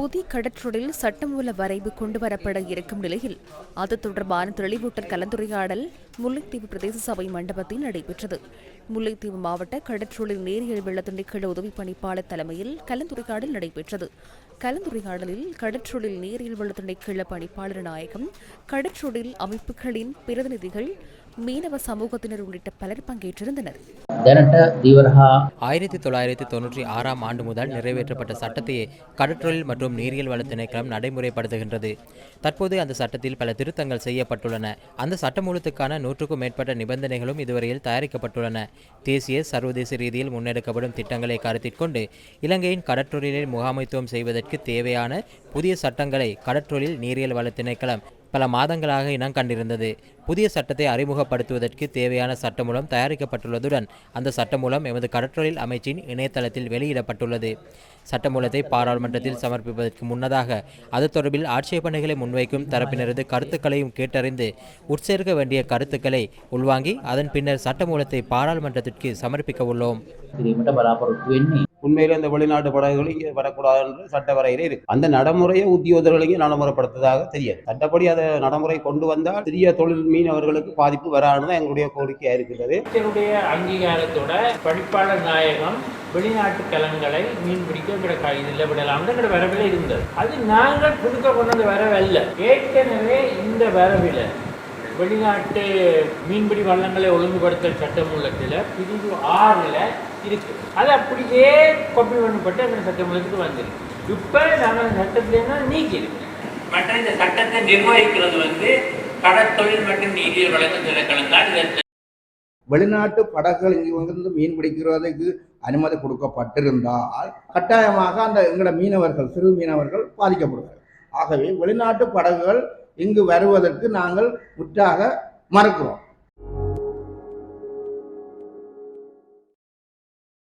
புதி கடற்றொழில் சட்டமூல வரைவு கொண்டுவரப்பட இருக்கும் நிலையில் அது தொடர்பான தெளிவூட்டல் கலந்துரையாடல் முல்லைத்தீவு பிரதேச சபை மண்டபத்தில் நடைபெற்றது. முல்லைத்தீவு மாவட்ட கடற்றொழில் நேரியல் வெள்ள துணைக்குழு உதவி பணிப்பாளர் தலைமையில் கலந்துரையாடல் நடைபெற்றது. கலந்துரையாடலில் கடற்றொழில் நேரியல் வெள்ள துணைக்குழு பணிப்பாளர் நாயகம் கடற்றொழில் அமைப்புகளின் பிரதிநிதிகள் மீனவ சமூகத்தினர் உள்ளிட்ட பலர் பங்கேற்றிருந்தனர். ஆயிரத்தி தொள்ளாயிரத்தி தொன்னூற்றி ஆறாம் ஆண்டு முதல் நிறைவேற்றப்பட்ட சட்டத்தையே கடற்றொழில் மற்றும் நீரியல் வள திணைக்களம் நடைமுறைப்படுத்துகின்றது. தற்போது அந்த சட்டத்தில் பல திருத்தங்கள் செய்யப்பட்டுள்ளன. அந்த சட்டமூலத்துக்கான நூற்றுக்கும் மேற்பட்ட நிபந்தனைகளும் இதுவரையில் தயாரிக்கப்பட்டுள்ளன. தேசிய சர்வதேச ரீதியில் முன்னெடுக்கப்படும் திட்டங்களை கருத்தில் கொண்டு இலங்கையின் கடற்றொழிலில் முகாமைத்துவம் செய்வதற்கு தேவையான புதிய சட்டங்களை கடற்றொழில் நீரியல் வள திணைக்களம் பல மாதங்களாக இனம் கண்டிருந்தது. புதிய சட்டத்தை அறிமுகப்படுத்துவதற்கு தேவையான சட்டமூலம் தயாரிக்கப்பட்டுள்ளதுடன் அந்த சட்டமூலம் எமது கடற்றொழில் அமைச்சின் இணையதளத்தில் வெளியிடப்பட்டுள்ளது. சட்டமூலத்தை பாராளுமன்றத்தில் சமர்ப்பிப்பதற்கு முன்னதாக அது தொடர்பில் ஆட்சேபனைகளை முன்வைக்கும் தரப்பினரது கருத்துக்களையும் கேட்டறிந்து உட்சேர்க்க வேண்டிய கருத்துக்களை உள்வாங்கி அதன் பின்னர் சட்டமூலத்தை பாராளுமன்றத்திற்கு சமர்ப்பிக்க உள்ளோம். உண்மையிலே அந்த வெளிநாட்டு படகுகள் இங்கே வரக்கூடாது என்று சட்ட வரையிலே இருக்கு. அந்த நடைமுறையை உத்தியோகர்களையும் நடைமுறைப்படுத்ததாக தெரியாது சட்டப்படி அதை நடைமுறை கொண்டு வந்தால் சிறிய தொழில் மீனவர்களுக்கு பாதிப்பு வராதுதான் எங்களுடைய கோரிக்கையா இருக்கிறது அங்கீகாரத்தோட படிப்பாளர் நாயகம் வெளிநாட்டு கலங்களை மீன் பிடிக்க எங்கட இதில் விடலாம்னு எங்கட வரவில் இருந்தது. அது நாங்கள் கொடுக்க கொண்டு வந்து வரவில்லை. ஏற்கனவே இந்த வரவில் வெளிநாட்டு மீன்பிடி வள்ளங்களை ஒழுங்குபடுத்தல் சட்டமூலத்தில் பிரிவு ஆறில் இருக்கு. அது அப்படியே கொப்பி பண்ணப்பட்டு அந்த சட்டமூலத்துக்கு வந்துருக்கு. இப்போ நாங்கள் அந்த சட்டத்திலேருந்து நீக்கி இருக்கு? மற்ற இந்த சட்டத்தை நிர்வகிக்கிறது வந்து கடற்தொழில் மற்றும் நீதியல் வழக்கு திணைக்களம் தான் இதை வெளிநாட்டு படகுகள் இங்கு வந்து மீன் பிடிக்கிறதுக்கு அனுமதி கொடுக்கப்பட்டிருந்தால் கட்டாயமாக அந்த எங்களோட மீனவர்கள் சிறு மீனவர்கள் பாதிக்கப்படுவார்கள். ஆகவே வெளிநாட்டு படகுகள் இங்கு வருவதற்கு நாங்கள் முற்றாக மறுக்கிறோம்.